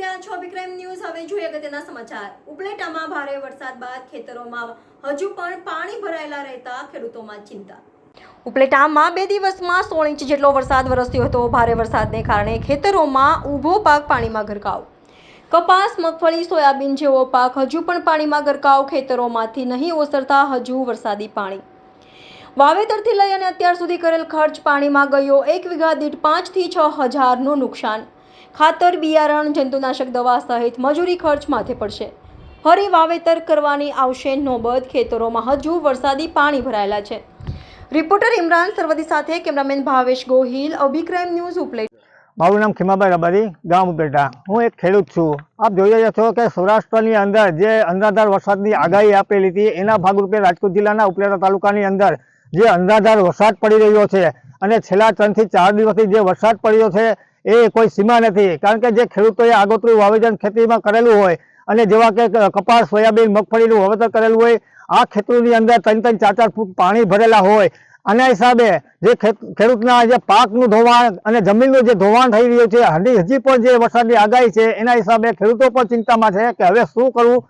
રહ્યા છો વિક્રમ ન્યૂઝ. હવે જોઈએ અગત્યના સમાચાર. ઉપલેટામાં ભારે વરસાદ બાદ ખેતરોમાં હજુ પણ પાણી ભરાયેલા રહેતા ખેડૂતોમાં ચિંતા. ઉપલેટામાં બે દિવસમાં સોળ ઇંચ જેટલો વરસાદ વરસ્યો હતો. ભારે વરસાદને કારણે ખેતરોમાં ઊભો પાક પાણીમાં ગરકાવ. કપાસ, મગફળી, સોયાબીન જેવો પાક હજુ પણ પાણીમાં ગરકાવ. ખેતરોમાંથી નહીં ઓસરતા હજુ વરસાદી પાણી. વાવેતરથી લઈ અને અત્યાર સુધી કરેલ ખર્ચ પાણીમાં ગયો. એક વીઘા દીઠ પાંચથી છ હજારનું નુકસાન. ખાતર, બિયારણ, જંતુનાશક દવા સહિત મજૂરી ખર્ચ માથે પડશે. ફરી વાવેતર કરવાની આવશે નોબત. ખેતરોમાં હજુ વરસાદી પાણી ભરાયેલા છે. રિપોર્ટર ઇમરાન સરવદી સાથે કેમેરામેન ભાવેશ ગોહિલ. અભિક્રમ ન્યૂઝ ઉપલેટ. મારું નામ ખીમાભાઈ રબારી, ગામ ઉપેટા હું એક ખેડૂત છું. આપ જોઈ રહ્યા છો કે સૌરાષ્ટ્રની અંદર જે અંધાધાર વરસાદની આગાહી આપેલી હતી, એના ભાગરૂપે રાજકોટ જિલ્લાના ઉપલેટા તાલુકાની અંદર જે અંધાધાર વરસાદ પડી રહ્યો છે અને છેલ્લા ત્રણથી ચાર દિવસથી જે વરસાદ પડ્યો છે એ કોઈ સીમા નથી. કારણ કે જે ખેડૂતોએ આગોતરું વાવેતર ખેતીમાં કરેલું હોય અને જેવા કે કપાસ, સોયાબીન, મગફળીનું વાવેતર કરેલું હોય, આ ખેતરોની અંદર ત્રણ ત્રણ ચાર ચાર ફૂટ પાણી ભરેલા હોય. આના હિસાબે જે ખેડૂતના જે પાકનું ધોવાણ અને જમીનનું જે ધોવાણ થઈ રહ્યું છે, હજી હજી પણ જે વરસાદની આગાહી છે, એના હિસાબે ખેડૂતો પણ ચિંતામાં છે કે હવે શું કરવું?